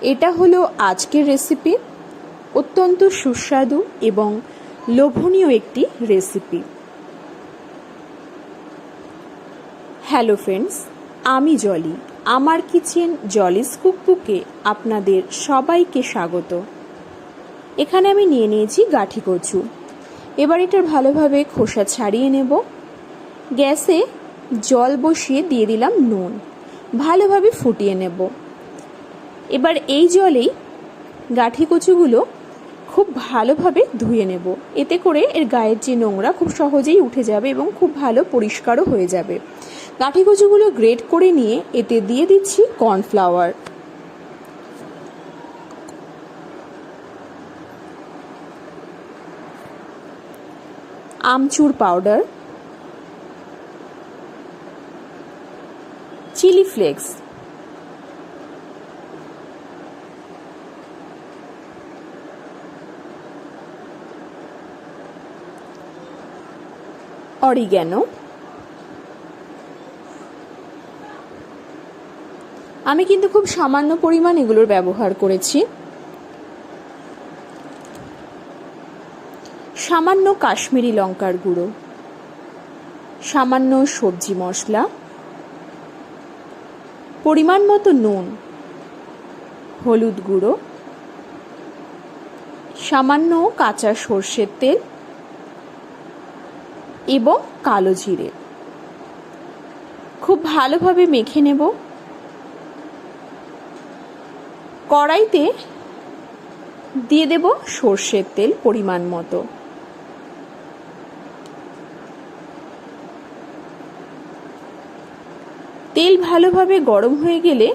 এটা হলো আজকের রেসিপি অত্যন্ত সুস্বাদু এবং লোভনীয় একটি রেসিপি হ্যালো ফ্রেন্ডস আমি জলি আমার কিচেন জলিস কুকবুকে আপনাদের সবাইকে স্বাগত। এখানে আমি নিয়ে নিয়েছি গাঠি কচু। এবার এটার ভালোভাবে খোসা ছাড়িয়ে নেব। গ্যাসে জল বসিয়ে দিয়ে দিলাম নুন। ভালোভাবে ফুটিয়ে নেব। এবার এই জলেই গাঠি কচুগুলো খুব ভালোভাবে ধুয়ে নেব। এতে করে এর গায়ের যে নোংরা খুব সহজেই উঠে যাবে এবং খুব ভালো পরিষ্কারও হয়ে যাবে। গাঠি কচুগুলো গ্রেট করে নিয়ে এতে দিয়ে দিচ্ছি cornflour. Amchur powder. Chilli flakes. Oregano আমি কিন্তু খুব সামান্য পরিমাণ এগুলোর ব্যবহার করেছি। সামান্য কাশ্মীরি লঙ্কার গুঁড়ো। সামান্য সবজি মশলা। পরিমাণ মতো নুন। হলুদ গুঁড়ো। সামান্য কাঁচা সর্ষের তেল। এবং কালো জিরে। খুব ভালোভাবে মেখে নেব। কড়াইতে দিয়ে দেব সর্ষের তেল পরিমাণ মতো। তেল ভালোভাবে গরম হয়ে গেলে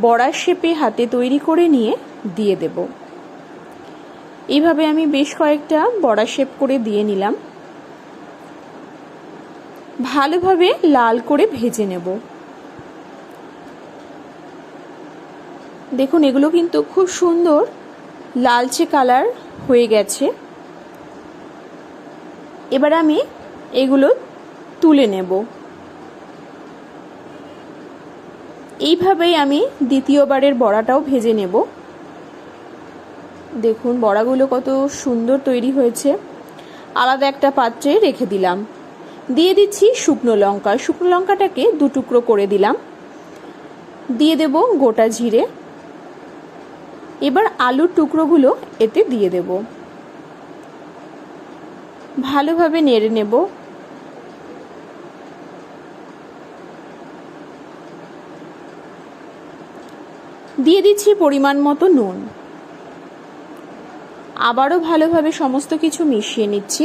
বড়ার শেপে হাতে তৈরি করে নিয়ে দিয়ে দেব। এইভাবে আমি বেশ কয়েকটা বড়া শেপ করে দিয়ে নিলাম। ভালোভাবে লাল করে ভেজে নেব। দেখুন, এগুলো কিন্তু খুব সুন্দর লালচে কালার হয়ে গেছে। এবার আমি এগুলো তুলে নেব। এইভাবেই আমি দ্বিতীয়বারের বড়াটাও ভেজে নেব। দেখুন, বড়াগুলো কত সুন্দর তৈরি হয়েছে। আলাদা একটা পাত্রে রেখে দিলাম। দিয়ে দিচ্ছি শুকনো লঙ্কা। শুকনো লঙ্কাটাকে দু টুকরো করে দিলাম। দিয়ে দেব গোটা জিরে। এবার আলুর টুকরোগুলো এতে দিয়ে দেব। ভালোভাবে নেড়ে নেব। দিয়ে দিচ্ছি পরিমাণ মতো নুন। আবারও ভালোভাবে সমস্ত কিছু মিশিয়ে নিচ্ছি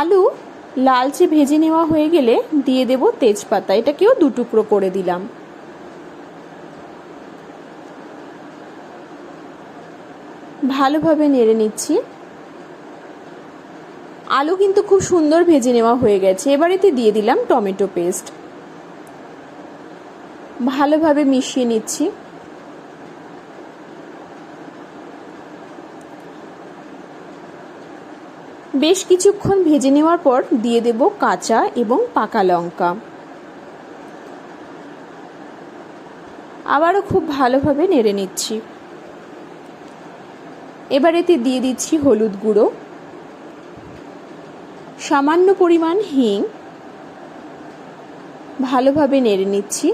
আলু লালচে ভেজে নেওয়া হয়ে গেলে দিয়ে দেব তেজপাতা। এটাকেও দু টুকরো করে দিলাম। ভালোভাবে নেড়ে নিচ্ছি। আলু কিন্তু খুব সুন্দর ভেজে নেওয়া হয়ে গেছে। এবার এতে দিয়ে দিলাম টমেটো পেস্ট। ভালোভাবে মিশিয়ে নিচ্ছি। বেশ কিছুক্ষণ ভেজে নেওয়ার পর দিয়ে দেব কাঁচা এবং পাকা লঙ্কা। আবারও খুব ভালোভাবে নেড়ে নিচ্ছি। এবার এতে দিয়ে দিচ্ছি হলুদ গুঁড়ো, সামান্য পরিমাণ হিং, ভালোভাবে নেড়ে নিচ্ছি।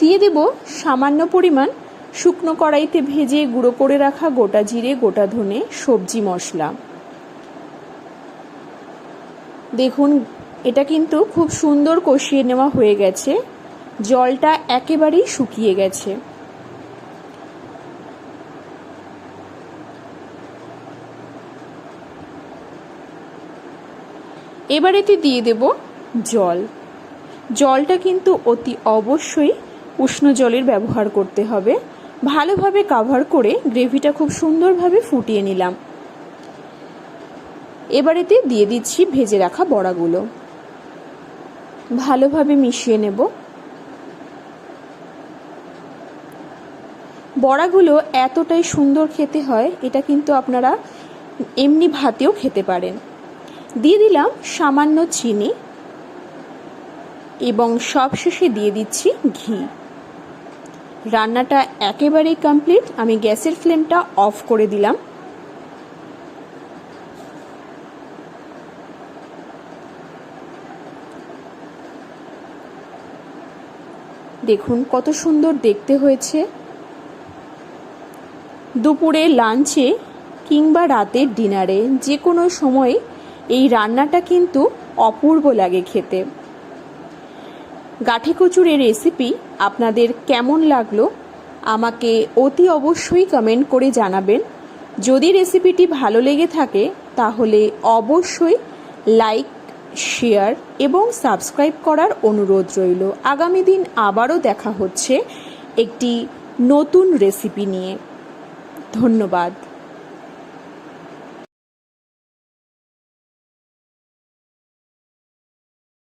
দিয়ে দেব সামান্য পরিমাণ শুকনো কড়াইতে ভেজে গুঁড়ো করে রাখা গোটা জিরে, গোটা ধনে সবজি মশলা। দেখুন, এটা কিন্তু খুব সুন্দর কষিয়ে নেওয়া হয়ে গেছে। জলটা একেবারেই শুকিয়ে গেছে। এবার এতে দিয়ে দেব জল। জলটা কিন্তু অতি অবশ্যই উষ্ণ জলের ব্যবহার করতে হবে। ভালোভাবে কাভার করে গ্রেভিটা খুব সুন্দরভাবে ফুটিয়ে নিলাম। এবারেতে দিয়ে দিচ্ছি ভেজে রাখা বড়াগুলো। ভালোভাবে মিশিয়ে নেব। বড়াগুলো এতটাই সুন্দর খেতে হয়, এটা কিন্তু আপনারা এমনি ভাতেও খেতে পারেন। দিয়ে দিলাম সামান্য চিনি এবং সবশেষে দিয়ে দিচ্ছি ঘি। রান্নাটা একেবারেই কমপ্লিট আমি গ্যাসের ফ্লেমটা অফ করে দিলাম। দেখুন, কত সুন্দর দেখতে হয়েছে। দুপুরে লাঞ্চে কিংবা রাতের ডিনারে যে কোনো সময় এই রান্নাটা কিন্তু অপূর্ব লাগে খেতে। গাঠি কচুরের রেসিপি আপনাদের কেমন লাগল, আমাকে অতি অবশ্যই কমেন্ট করে জানাবেন। যদি রেসিপিটি ভালো লেগে থাকে, তাহলে অবশ্যই লাইক শেয়ার এবং সাবস্ক্রাইব করার অনুরোধ রইল। আগামী দিন আবারও দেখা হচ্ছে একটি নতুন রেসিপি নিয়ে। ধন্যবাদ।